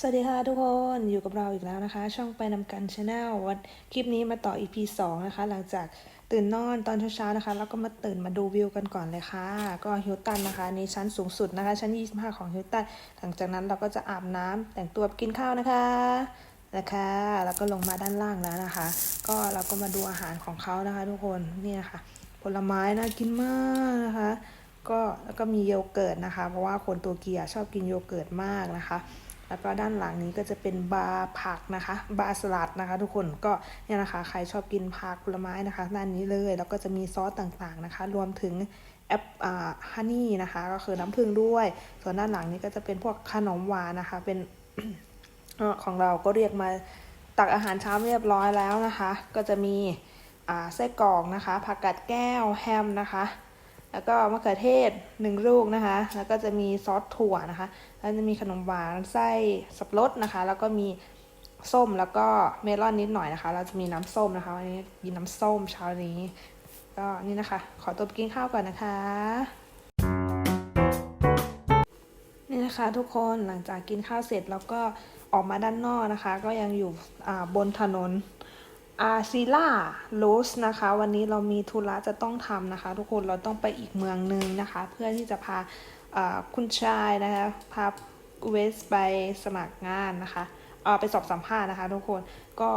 สวัสดีค่ะทุกคนอยู่กับเราอีกแล้วนะคะ ช่องไปนำกันชาแนลวันคลิปนี้มาต่อ EP 2 นะคะ หลังจากตื่นนอนตอนเช้าๆนะคะ แล้วก็มาตื่นมาดูวิวกันก่อนเลยค่ะ ก็ฮิวตันนะคะในชั้นสูงสุดนะคะ ชั้น 25 ของฮิวตันหลังจากนั้นเราก็จะอาบน้ำแต่งตัวกินข้าวนะคะนะคะแล้วก็ลงมาด้านล่างแล้วนะคะ ก็เราก็มาดูอาหารของเขานะคะ ทุกคนนี่ยค่ะผลไม้น่ากินมากนะคะ ก็แล้วก็มีโยเกิร์ตนะคะ เพราะว่าคนตัวเกียร์ชอบกินโยเกิร์ตมากนะคะ แล้วก็ด้านหลังนี้ก็จะเป็นบาร์ผักนะคะ บาร์สลัดนะคะ ทุกคนก็เนี่ยนะคะ ใครชอบกินผักผลไม้นะคะด้านนี้เลย แล้วก็จะมีซอสต่างๆนะคะ รวมถึงแอปฮันนี่นะคะ ก็คือน้ำผึ้งด้วย ส่วนด้านหลังนี้ก็จะเป็นพวกขนมหวานนะคะ เป็นของเราก็เรียกมาตักอาหารเช้าเรียบร้อยแล้วนะคะ ก็จะมีไส้กรอกนะคะ ผักกาดแก้วแฮมนะคะ แล้วก็มะเขือเทศหนึ่งลูกนะคะ แล้วก็จะมีซอสถั่วนะคะ แล้วจะมีขนมหวานไส้สับปะรดนะคะ แล้วก็มีส้มแล้วก็เมลอนนิดหน่อยนะคะ เราจะมีน้ำส้มนะคะวันนี้กินน้ำส้มเช้านี้ ก็นี่นะคะ ขอตัวไปกินข้าวก่อนนะคะ นี่นะคะทุกคนหลังจากกินข้าวเสร็จแล้วก็ออกมาด้านนอกนะคะ ก็ยังอยู่บนถนน อาซิล่าโรสนะคะ วันนี้เรามีธุระจะต้องทำนะคะ ทุกคนเราต้องไปอีกเมืองหนึ่งนะคะ เพื่อที่จะพาคุณชายนะคะพาเวสไปสมัครงานนะคะเอ่อไปสอบสัมภาษณ์นะคะ ทุกคนก็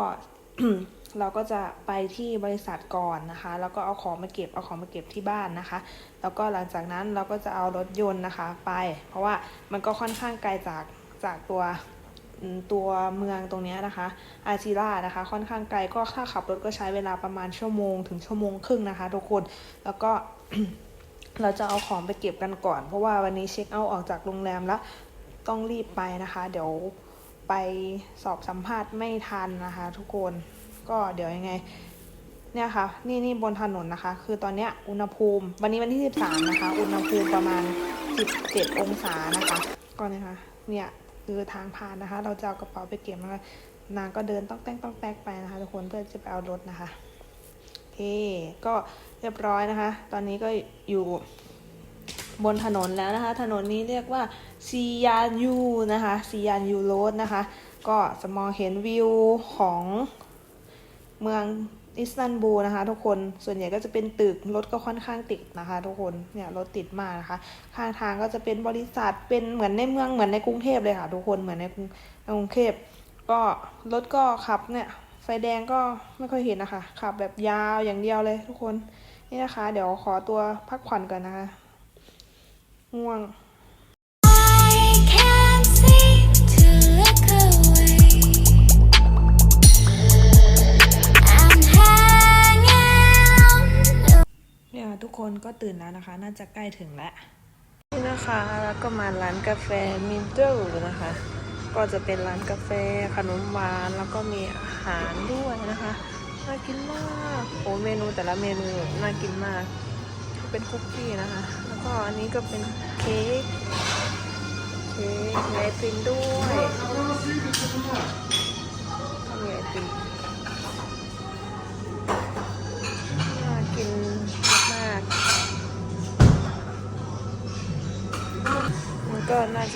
เราก็จะไปที่บริษัทก่อนนะคะ แล้วก็เอาของมาเก็บเอาของมาเก็บที่บ้านนะคะ แล้วก็หลังจากนั้นเราก็จะเอารถยนต์นะคะ ไป เพราะว่ามันก็ค่อนข้างไกลจากจากตัว ตัวเมืองตรงนี้นะคะ อาซิล่านะคะ ค่อนข้างไกลก็ถ้าขับรถก็ใช้เวลาประมาณชั่วโมงถึงชั่วโมงครึ่งนะคะทุกคน แล้วก็เราจะเอาของไปเก็บกันก่อน เพราะว่าวันนี้เช็คเอาท์ออกจากโรงแรมแล้วต้องรีบไปนะคะ เดี๋ยวไปสอบสัมภาษณ์ไม่ทันนะคะ ทุกคนก็เดี๋ยวยังไงเนี่ยค่ะนี่นี่บนถนนนะคะ คือตอนเนี้ยอุณหภูมิ วันนี้วันที่ 13 นะคะ อุณหภูมิประมาณ 17 องศานะคะ ก็นี่ยค่ะเนี่ย คือทางผ่านนะคะ เราจะเอากระเป๋าไปเก็บนะคะนางก็เดินต้องแต้งต้องแตกไปนะคะทุกคนเพื่อจะไปเอารถนะคะโอเคก็เรียบร้อยนะคะ ตอนนี้ก็อยู่บนถนนแล้วนะคะ ถนนนี้เรียกว่าซียานยูนะคะซียานยูโรดนะคะ ก็จะมองเห็นวิวของเมือง อิสตันบูลนะคะทุกคนส่วนใหญ่ก็จะเป็นตึกรถก็ค่อนข้างติดนะคะ ทุกคนเนี่ยรถติดมากนะคะ ข้างทางก็จะเป็นบริษัทเป็นเหมือนในเมืองเหมือนในกรุงเทพเลยค่ะทุกคนเหมือนในกรุงในกรุงเทพก็รถก็ขับเนี่ยไฟแดงก็ไม่ค่อยเห็นนะคะขับแบบยาวอย่างเดียวเลยทุกคนนี่นะคะ เดี๋ยวขอตัวพักผ่อนก่อนนะคะง่วง คนก็ตื่นแล้วนะคะ น่าจะใกล้ถึงแล้วนี่นะคะแล้วก็มาร้านกาแฟมินเดิลนะคะ ก็จะเป็นร้านกาแฟขนมหวานแล้วก็มีอาหารด้วยนะคะน่ากินมากโอ้เมนูแต่ละเมนูน่ากินมาก เป็นคุกกี้นะคะ แล้วก็อันนี้ก็เป็นเค้กเค้กไอติมด้วยก็มีไอติม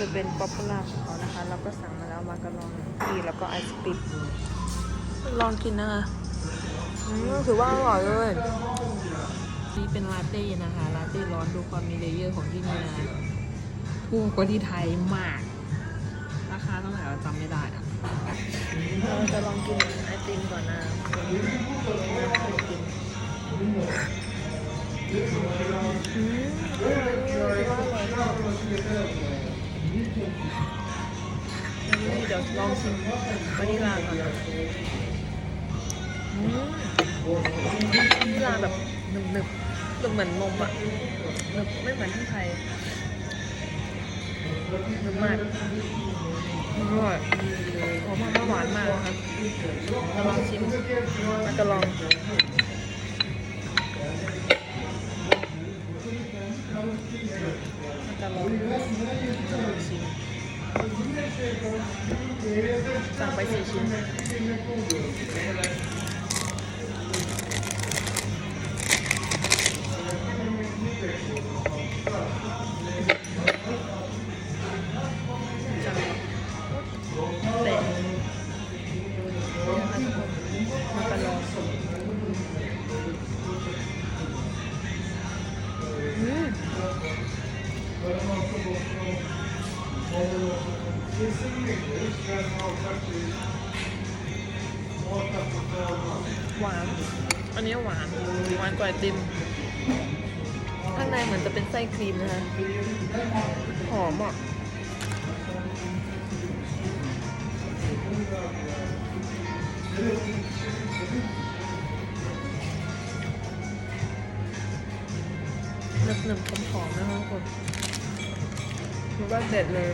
จะเป็นป๊อปปูล่าของเขานะคะ เราก็สั่งมาแล้วมาการองทีแล้วก็ไอศครีมลองกินนะคะอืมถือว่าอร่อยเลยนี่เป็นลาเต้นะคะลาเต้ร้อนดูความมีเลเยอร์ของที่นี่นะถูกกว่าที่ไทยมาก ราคาเท่าไหร่เราจำไม่ได้อะเราจะลองกินไอติมก่อนนะอืม เดี๋ยวลองชิมวานิลาก่อนนะวานิลาแบบหนึบหนึบๆหนึบเหมือนนมอะหนึบไม่เหมือนที่ไทยหนึบมากอร่อยหอมมากหวานมากนะคะเราลองชิมแล้วก็ลอง สั่งไป หวาน อันนี้หวาน หวานกว่าไอติม ข้างในเหมือนจะเป็นไส้ครีมนะคะ หอมอะหนึบหนึบๆหอมๆนะคะทุกคนคือว่าเด็ดเลย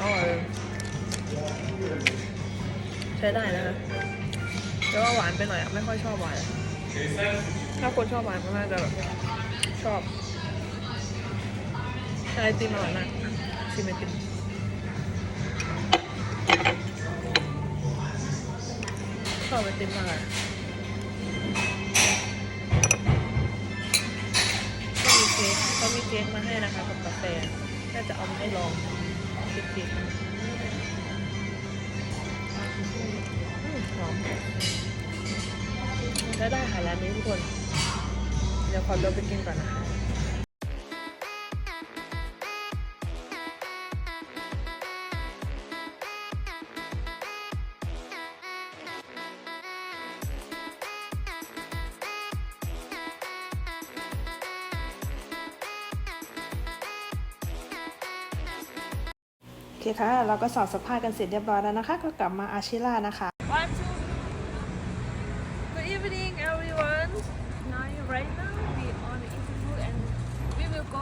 อร่อยเลย ใช้ได้นะคะแต่ว่าหวานไปหน่อยอะไม่ค่อยชอบหวาน ถ้าคนชอบหวานก็น่าจะแบบชอบแต่ไอติมอร่อยมากชิมไอติมชอบไอติมมากก็มีเค้กเขามีเค้กมาให้นะคะกับกาแฟน่าจะเอามาให้ลองเค้กๆ ช้ได้ค่ะร้านนี้ทุกคน เดี๋ยวขอเดินไปกินก่อนนะคะโอเคค่ะ เราก็สอบสัมภาษณ์กันเสร็จเรียบร้อยแล้วนะคะ ก็กลับมาอาชิล่านะคะ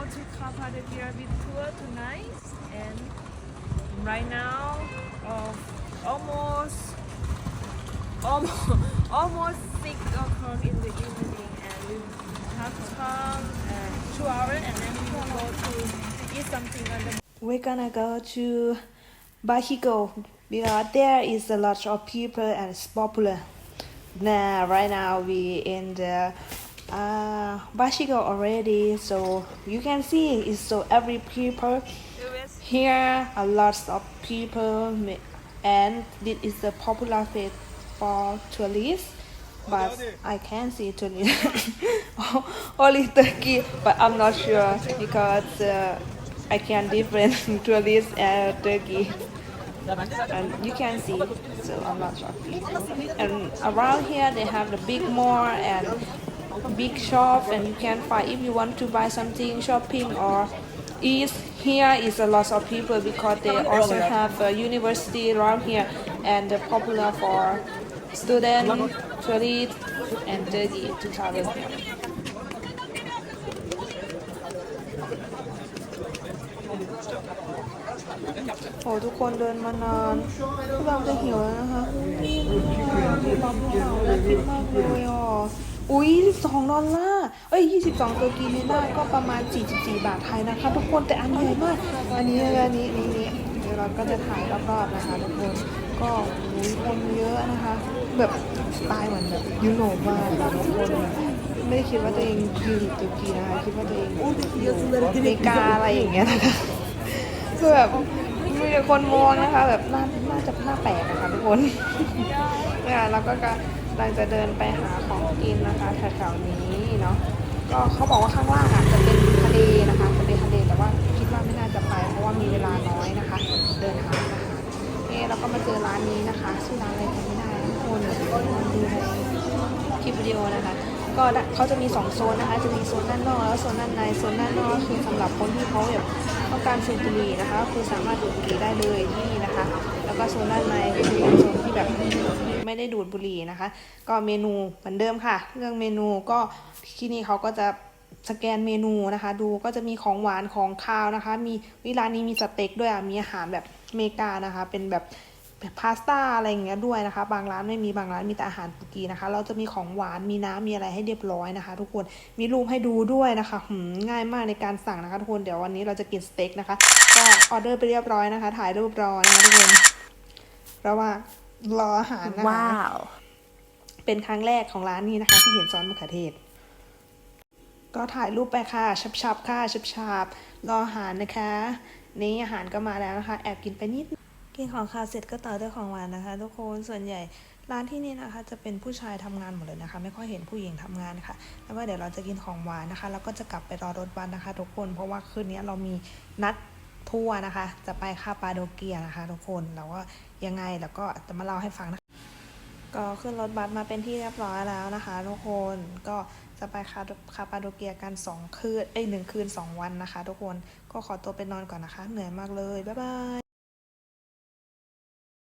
to tour tonight. And right now, uh, almost, almost, almost six o'clock in the evening, and we have to come uh, two hours, and then we will go to eat something on the We're gonna go to Bahigo because there is a lot of people and it's popular. Now, right now we in the uh, Bahigo already, so you can see it's so every people here a lot of people and this is the popular place for tourists. But I can see tourists only Turkey, but I'm not sure because uh, I can't different tourists and Turkey. And you can see, so a lot of people. And around here they have the big mall and big shop, and you can find if you want to buy something shopping or eat. Here is a lot of people because they also have a university around here and they're popular for student, tourists, and Turkey to travel here. โอ้ทุกคนเดินมานานพวกเราจะหิวแล้วนะคะมีความเห่าและคิดมากเลยอ่ะ อุ้ย22ดอลลาร์เอ้ย 22ตัวกีนีน่าก็ประมาณ 44 บาทไทยนะคะ ทุกคนแต่อันใหญ่มาก อันนี้อันนี้นี่นี่เดี๋ยวเราก็จะถ่ายรอบๆนะคะทุกคนก็โอ้ยคนเยอะนะคะ แบบสไตล์เหมือนแบบยุโรปมากค่ะทุกคนไม่ได้คิดว่าตัวเองอยู่ตุรกีนะคะคิดว่าตัวเองอยู่อเมริกาอะไรอย่างเงี้ยนะคะคือแบบมีแต่คนมองนะคะ แบบน่าน่าจะน่าแปลกนะคะทุกคนเนี่ยเราก็กำลังจะเดินไปหาของกินนะคะแถวๆนี้เนาะก็เขาบอกว่าข้างล่างอะจะเป็นทะเลนะคะจะเป็นทะเลแต่ว่าคิดว่าไม่น่าจะไป เพราะว่ามีเวลาน้อยนะคะ เดินหาอาหารเอ๊ะเราก็มาเจอร้านนี้นะคะ ชื่อร้านอะไรจำไม่ได้ทุกคนดูในคลิปวิดีโอนะคะก็เขาจะมีสองโซนนะคะ จะมีโซนด้านนอกแล้วโซนด้านใน โซนด้านนอกคือสำหรับคนที่เขาแบบ ต้องการสูบบุหรี่นะคะ คือสามารถดูดบุหรี่ได้เลยที่นี่นะคะ แล้วก็โซนด้านในก็คือเป็นโซนที่แบบไม่ได้ดูดบุหรี่นะคะ ก็เมนูเหมือนเดิมค่ะ เรื่องเมนูก็ที่นี่เขาก็จะสแกนเมนูนะคะ ดูก็จะมีของหวานของคาวนะคะ มีวิลานี้มีสเต็กด้วยอะมีอาหารแบบอเมริกานะคะ เป็นแบบ แบบพาสต้าอะไรอย่างเงี้ยด้วยนะคะ บางร้านไม่มีบางร้านมีแต่อาหารตุรกีนะคะ เราจะมีของหวานมีน้ำมีอะไรให้เรียบร้อยนะคะ ทุกคนมีรูปให้ดูด้วยนะคะหืมง่ายมากในการสั่งนะคะทุกคนเดี๋ยววันนี้เราจะกินสเต็กนะคะก็ออเดอร์ไปเรียบร้อยนะคะ ถ่ายรูปรอนะคะทุกคนระหว่างรออาหารนะคะเป็นครั้งแรกของร้านนี้นะคะ ที่เห็นซอสมะเขือเทศก็ถ่ายรูปไปค่ะชับๆค่ะชับๆรออาหารนะคะ นี่อาหารก็มาแล้วนะคะ แอบกินไปนิด กินของคาวเสร็จก็ต่อด้วยของหวานนะคะ ทุกคนส่วนใหญ่ร้านที่นี่นะคะจะเป็นผู้ชายทำงานหมดเลยนะคะ ไม่ค่อยเห็นผู้หญิงทำงานค่ะ แล้วก็เดี๋ยวเราจะกินของหวานนะคะ แล้วก็จะกลับไปรอรถบัสนะคะ ทุกคนเพราะว่าคืนนี้เรามีนัดทัวร์นะคะ จะไปคาปาโดเกียนะคะ ทุกคนแล้วก็ยังไงแล้วก็จะมาเล่าให้ฟังนะคะก็ขึ้นรถบัสมาเป็นที่เรียบร้อยแล้วนะคะทุกคนก็จะไปคาคาปาโดเกียกัน 2 คืนเอ้ยหนึ่งคืน 2 วันนะคะ ทุกคนก็ขอตัวไปนอนก่อนนะคะ เหนื่อยมากเลย บ๊ายบาย